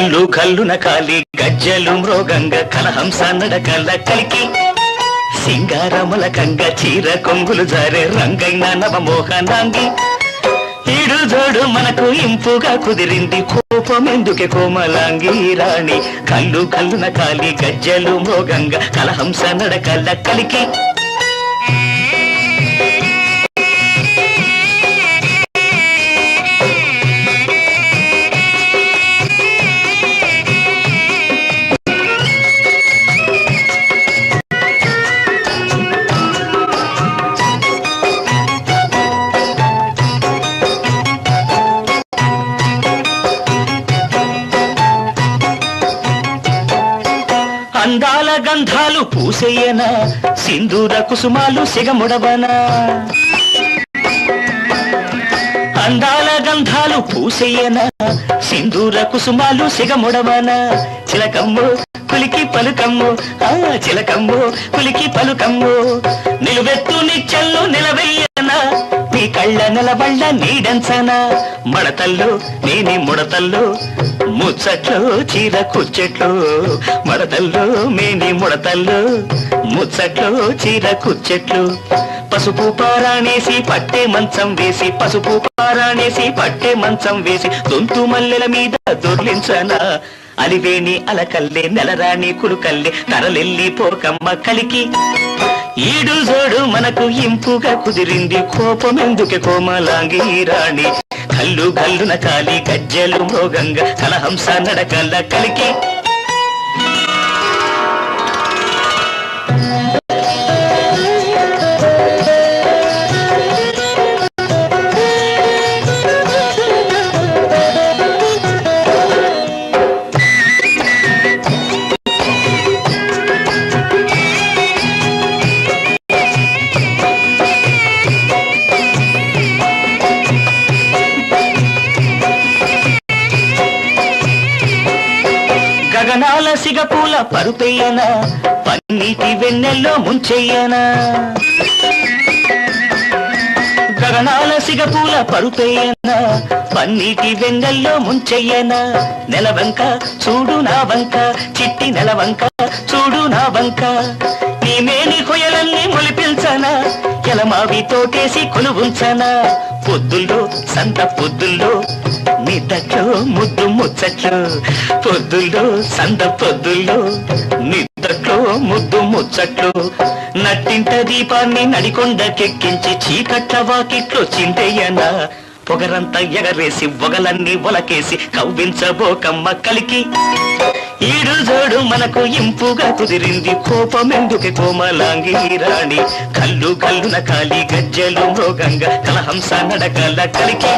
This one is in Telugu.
కల్లున కాలి గజ్జలు మృగంగ కలహంస నడకల కలికి. సింగారముల కంగ చీర కొంగులు జారే రంగైన నవమోహనాంగి ఈడు జోడు మనకు ఇంపుగా కుదిరింది కోపం ఎందుకే కోమలాంగి రాణి. కళ్ళు కల్లున కాలి గజ్జలు మృగంగ కలహంస నడకల కలికి. అందాల గంధాలు పూసేయనా? సింధూర కుసుమాలు సిగముడవనా? అందాల గంధాలు పూసేయనా? సింధూర కుసుమాలు సిగముడవనా? చిలకమ్ము కులికి పలుకమ్ము ఆ చిలకమ్ము కులికి పలుకమ్ము. నిలువెత్తు నిచ్చల్లు నిలవెయ్యనా కళ్ళ నిలబళ్ళ నీడంచనా మడతల్లో నేనే ముడతల్లో ముచ్చట్లు చీర కుచ్చెట్లు. మడతల్లో మేని ముడతల్లో ముచ్చట్లు చీర కుచ్చెట్లు. పసుపు పారాణేసి పట్టే మంచం వేసి పసుపు పారాణేసి పట్టే మంచం వేసి దొంతు మల్లెల మీద దొర్లించనా? అలివేణి అలకల్లే నెలరాణి కులుకల్లే తరలెల్లి పోకమ్మ కలికి. ఈడు జోడు మనకు ఇంపుగా కుదిరింది. కోపం ఎందుకే కోమలాంగి రాణి? కల్లు కల్లున కాలి గజ్జలు మృగంగా కలహంస నడకల్ల కలికి సిగపూల పరుపెయ్యన? పన్నీటి వెన్నెల్లో ముంచెయ్యనా? గగనాల సిగపూల పరుపెయ్యన? పన్నీటి వెన్నెల్లో ముంచెయ్యనా? నెలవంక చూడు నా వంక చిట్టి నెలవంక చూడు నా వంక. నీ మేని కొయలన్నీ మొలిపించనా ఎలమావి తోటేసి కొలువుంచనా? పొద్దుల్లో సంత పొద్దుల్లో నిద్దట్లో ముద్దు ముచ్చట్లు. పొద్దుల్లో సంత పొద్దుల్లో నిద్దట్లో ముద్దు ముచ్చట్లు. నట్టింట దీపాన్ని నడికొండకెక్కించి చీకట్ల వాకిట్లో చింతయ్యనా పొగరంతా ఎగరేసి పొగలన్నీ ఒలకేసి కవ్వించబోకమ్మ కలికి. ఈడు జోడు మనకు ఇంపుగా కుదిరింది కోపమెందుకే కోమలాంగి రాణి. కళ్ళు కల్లున కాలి గజ్జలు మృగంగా కలహంస నడకల కలికి.